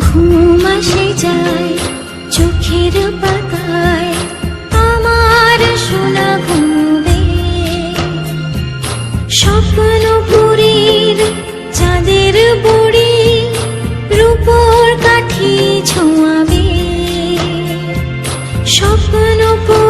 ঘুম আসে চোখের পাতায় আমার সোনা চাঁদের বুড়ি রূপর কাঠি ছোঁয়াবে। স্বপ্ন পুরী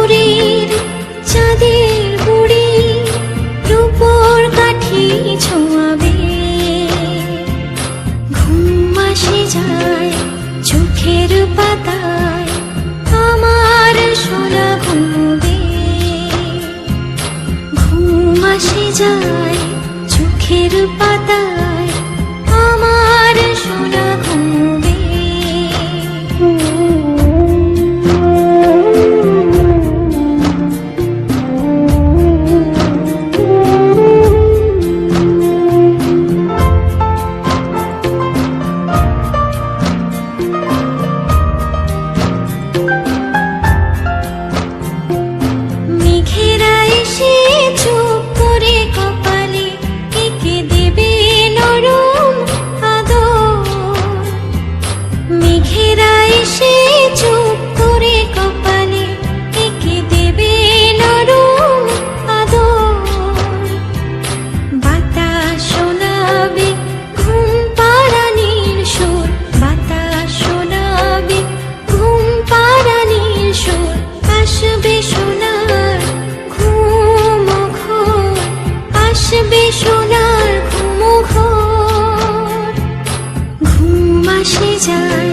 যায়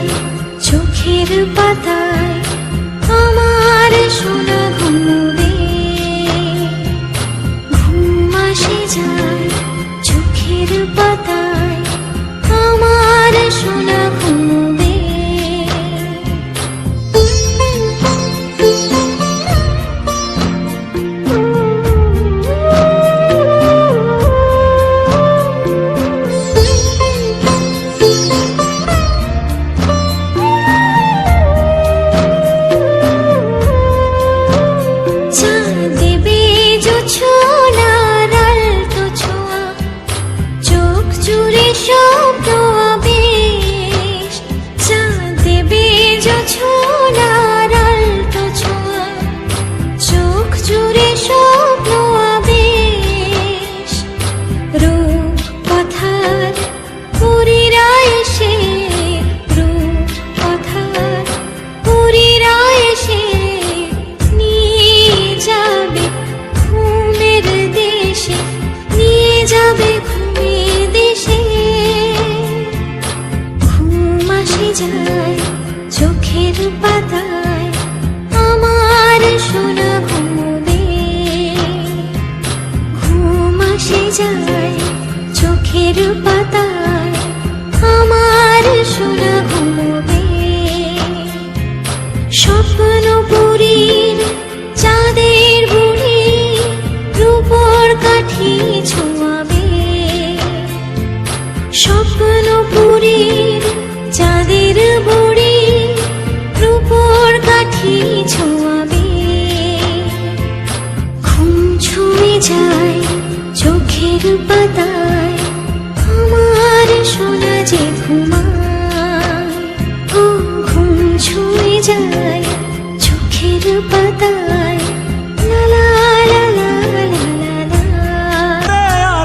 চোখের পাতায় আমার সোনা ঘুমবে। ঘুম আসে যায় চোখের পাতায় আমার সোনা পাতায় আমার সোনা ঘুমবে ঘুম আসে যায় চোখের পাতায়। পাতায় আমার সোনা যে ঘুমা